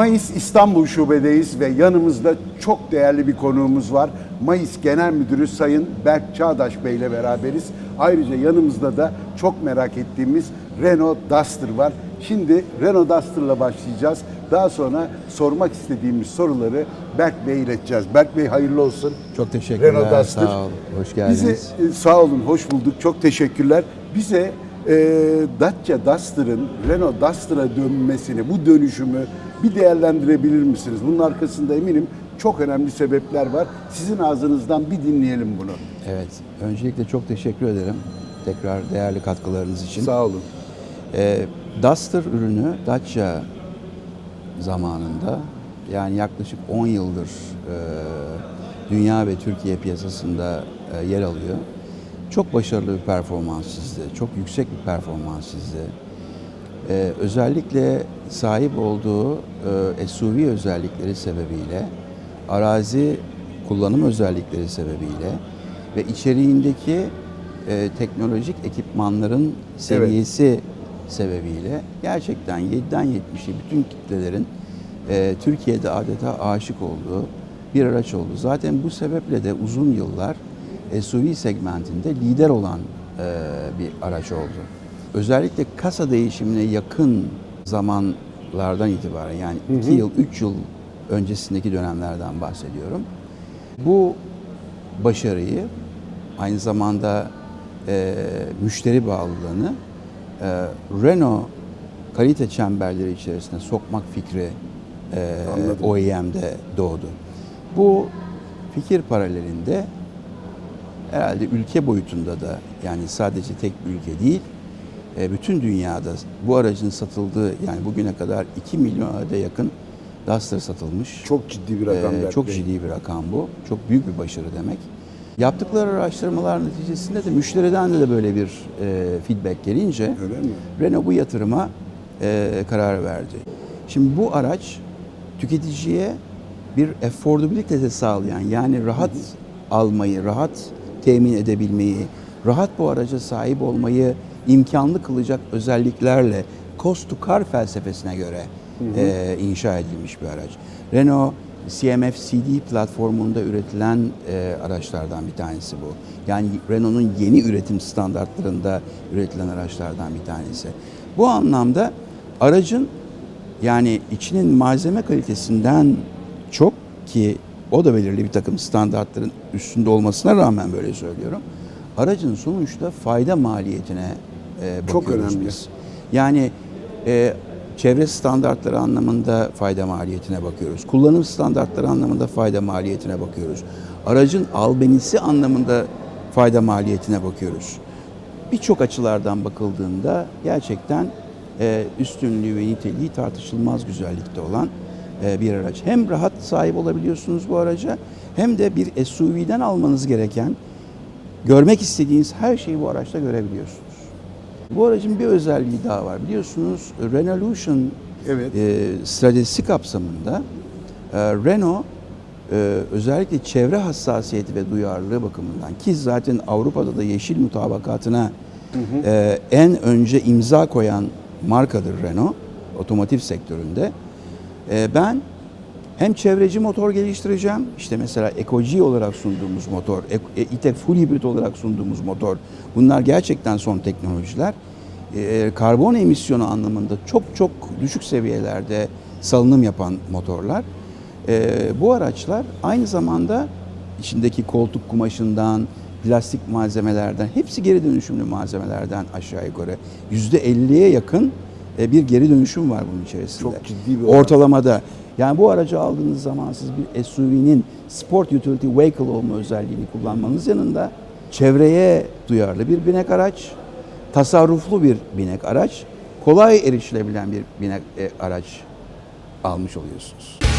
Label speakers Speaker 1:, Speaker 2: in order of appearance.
Speaker 1: Mayıs İstanbul Şube'deyiz ve yanımızda çok değerli bir konuğumuz var. Mayıs Genel Müdürü Sayın Berk Çağdaş Bey ile beraberiz. Ayrıca yanımızda da çok merak ettiğimiz Renault Duster var. Şimdi Renault Duster'la başlayacağız. Daha sonra sormak istediğimiz soruları Berk Bey'e ileteceğiz. Berk Bey hayırlı olsun.
Speaker 2: Çok teşekkürler.
Speaker 1: Renault Duster.
Speaker 2: Sağ olun. Hoş geldiniz.
Speaker 1: Bize sağ olun, hoş bulduk. Çok teşekkürler. Bize e, Dacia Duster'ın Renault Duster'a dönmesini, bu dönüşümü bir değerlendirebilir misiniz? Bunun arkasında eminim çok önemli sebepler var. Sizin ağzınızdan bir dinleyelim bunu.
Speaker 2: Evet. Öncelikle çok teşekkür ederim. Tekrar değerli katkılarınız için.
Speaker 1: Sağ olun.
Speaker 2: Ee, Duster ürünü Dacia zamanında yani yaklaşık 10 yıldır e, dünya ve Türkiye piyasasında e, yer alıyor. Çok başarılı bir performans çizdi. Çok yüksek bir performans çizdi. Ee, özellikle sahip olduğu e, SUV özellikleri sebebiyle, arazi kullanım özellikleri sebebiyle ve içeriğindeki e, teknolojik ekipmanların seviyesi sebebiyle gerçekten 7'den 70'e bütün kitlelerin e, Türkiye'de adeta aşık olduğu bir araç oldu. Zaten bu sebeple de uzun yıllar SUV segmentinde lider olan e, bir araç oldu. Özellikle kasa değişimine yakın zamanlardan itibaren yani 2 yıl, 3 yıl öncesindeki dönemlerden bahsediyorum. Bu başarıyı aynı zamanda e, müşteri bağlılığını e, Renault kalite çemberleri içerisine sokmak fikri e,
Speaker 1: Anladım.
Speaker 2: OEM'de doğdu. Bu fikir paralelinde herhalde ülke boyutunda da yani sadece tek bir ülke değil, e, bütün dünyada bu aracın satıldığı yani bugüne kadar 2 milyon adet yakın Duster satılmış.
Speaker 1: Çok ciddi bir rakam
Speaker 2: Ee, çok ciddi bir rakam bu. Çok büyük bir başarı demek. Yaptıkları araştırmalar neticesinde de müşteriden de böyle bir e, feedback gelince
Speaker 1: Öyle mi?
Speaker 2: Renault bu yatırıma e, karar verdi. Şimdi bu araç tüketiciye bir affordability de sağlayan yani rahat almayı, rahat temin edebilmeyi, rahat bu araca sahip olmayı imkanlı kılacak özelliklerle cost to car felsefesine göre e, inşa edilmiş bir araç. Renault CMF-CD platformunda üretilen e, araçlardan bir tanesi bu. Yani Renault'un yeni üretim standartlarında üretilen araçlardan bir tanesi. Bu anlamda aracın yani içinin malzeme kalitesinden çok ki o da belirli bir takım standartların üstünde olmasına rağmen böyle söylüyorum. Aracın sonuçta fayda maliyetine e,
Speaker 1: Çok
Speaker 2: bakıyoruz
Speaker 1: önemli.
Speaker 2: biz. Yani e, çevre standartları anlamında fayda maliyetine bakıyoruz. Kullanım standartları anlamında fayda maliyetine bakıyoruz. Aracın albenisi anlamında fayda maliyetine bakıyoruz. Birçok açılardan bakıldığında gerçekten e, üstünlüğü ve niteliği tartışılmaz güzellikte olan bir araç. Hem rahat sahip olabiliyorsunuz bu araca hem de bir SUV'den almanız gereken görmek istediğiniz her şeyi bu araçta görebiliyorsunuz. Bu aracın bir özelliği daha var. Biliyorsunuz Renaulution
Speaker 1: Evet.
Speaker 2: e, stratejisi kapsamında e, Renault e, özellikle çevre hassasiyeti ve duyarlılığı bakımından ki zaten Avrupa'da da yeşil mutabakatına e, en önce imza koyan markadır Renault otomotiv sektöründe. E, ben hem çevreci motor geliştireceğim. işte mesela Ecoji olarak sunduğumuz motor, E- E-Tech Full Hybrid olarak sunduğumuz motor. Bunlar gerçekten son teknolojiler. E, karbon emisyonu anlamında çok çok düşük seviyelerde salınım yapan motorlar. E, bu araçlar aynı zamanda içindeki koltuk kumaşından, plastik malzemelerden, hepsi geri dönüşümlü malzemelerden aşağı yukarı %50'ye yakın e, bir geri dönüşüm var bunun içerisinde.
Speaker 1: Çok ciddi bir oran.
Speaker 2: Ortalamada. Yani bu aracı aldığınız zaman siz bir SUV'nin Sport Utility Vehicle olma özelliğini kullanmanız yanında çevreye duyarlı bir binek araç, tasarruflu bir binek araç, kolay erişilebilen bir binek e, araç almış oluyorsunuz.